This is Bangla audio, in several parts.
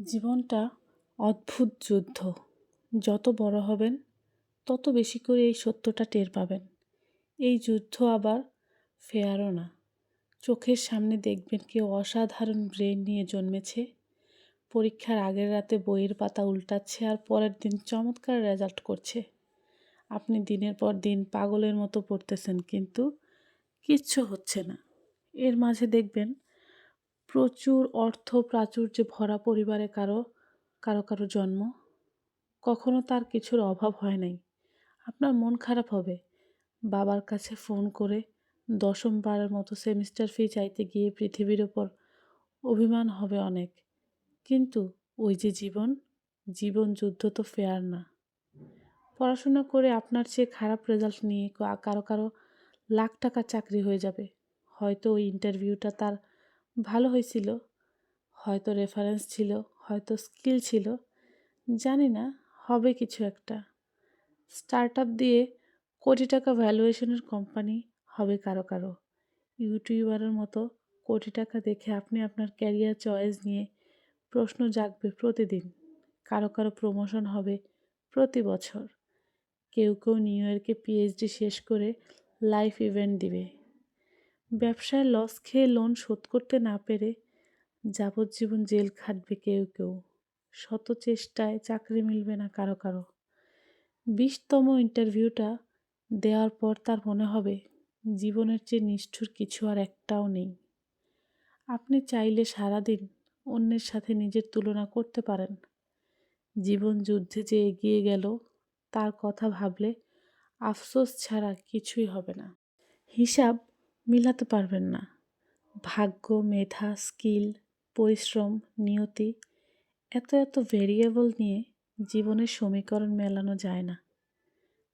জীবনটা অদ্ভুত যুদ্ধ। যত বড় হবেন, তত বেশি করে এই সত্যটা টের পাবেন। এই যুদ্ধ আবার ফেয়ারও না। চোখের সামনে দেখবেন কেউ অসাধারণ ব্রেন নিয়ে জন্মেছে। পরীক্ষার আগের রাতে বইয়ের পাতা উল্টাচ্ছে আর পরের দিন চমৎকার রেজাল্ট করছে। আপনি দিনের পর দিন পাগলের মতো পড়তেছেন, কিন্তু কিচ্ছু হচ্ছে না। এর মাঝে দেখবেন প্রচুর অর্থ প্রাচুর্যে ভরা পরিবারে কারও কারও কারও জন্ম। কখনো তার কিছুর অভাব হয় নাই। আপনার মন খারাপ হবে। বাবার কাছে ফোন করে দশমবারের মতো সেমিস্টার ফি চাইতে গিয়ে পৃথিবীর ওপর অভিমান হবে অনেক। কিন্তু ওই যে জীবন জীবন যুদ্ধ তো ফেয়ার না। পড়াশোনা করে আপনার চেয়ে খারাপ রেজাল্ট নিয়ে কারও কারও লাখ টাকার চাকরি হয়ে যাবে। হয়তো ওই ইন্টারভিউটা তার ভালো হয়েছিল। হয়তো রেফারেন্স ছিল, হয়তো স্কিল ছিল, জানি না, হবে কিছু একটা। স্টার্ট আপ দিয়ে কোটি টাকা ভ্যালুয়েশনের কোম্পানি হবে কারও কারও। ইউটিউবারের মতো কোটি টাকা দেখে আপনি আপনার ক্যারিয়ার চয়েস নিয়ে প্রশ্ন জাগবে প্রতিদিন। কারও কারও প্রমোশন হবে প্রতি বছর। কেউ কেউ নিউ ইয়র্কে পিএইচডি শেষ করে লাইফ ইভেন্ট দিবে। ব্যবসায় লস খেয়ে লোন শোধ করতে না পেরে যাবজ্জীবন জেল খাটবে কেউ কেউ। শত চেষ্টায় চাকরি মিলবে না কারও কারও। বিশতম ইন্টারভিউটা দেওয়ার পর তার মনে হবে, জীবনের চেয়ে নিষ্ঠুর কিছু আর একটাও নেই। আপনি চাইলে সারাদিন অন্যের সাথে নিজের তুলনা করতে পারেন। জীবন যুদ্ধে যে এগিয়ে গেল, তার কথা ভাবলে আফসোস ছাড়া কিছুই হবে না। হিসাব মিলাতে পারবেন না। ভাগ্য, মেধা, স্কিল, পরিশ্রম, নিয়তি, এত এত ভেরিয়েবল নিয়ে জীবনের সমীকরণ মেলানো যায় না।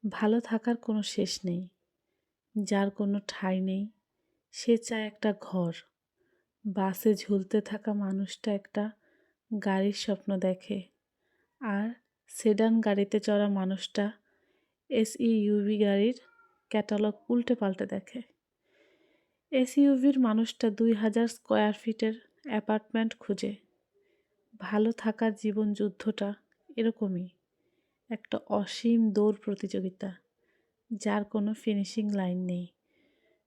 ভালো থাকার কোনো শেষ নেই। যার কোনো ঠাঁই নেই, সে চায় একটা ঘর। বাসে ঝুলতে থাকা মানুষটা একটা গাড়ির স্বপ্ন দেখে। আর সেডান গাড়িতে চড়া মানুষটা এসইউভি গাড়ির ক্যাটালগ উল্টে পাল্টে দেখে। এসইউভির মানুষটা দুই হাজার স্কোয়ার ফিটের অ্যাপার্টমেন্ট খুঁজে। ভালো থাকার জীবন যুদ্ধটা এরকমই। একটা অসীম দৌড় প্রতিযোগিতা, যার কোনো ফিনিশিং লাইন নেই।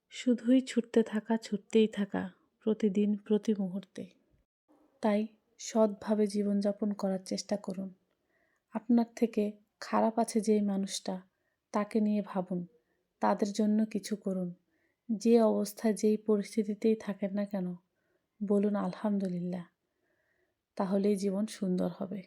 শুধুই ছুটতে থাকা, ছুটতেই থাকা, প্রতিদিন, প্রতি মুহূর্তে। তাই সৎভাবে জীবনযাপন করার চেষ্টা করুন। আপনার থেকে খারাপ আছে যেই মানুষটা, তাকে নিয়ে ভাবুন। তাদের জন্য কিছু করুন। যে অবস্থা যেই পরিস্থিতিতেই থাকেন না কেন বলুন আলহামদুলিল্লাহ তাহলেই জীবন সুন্দর হবে।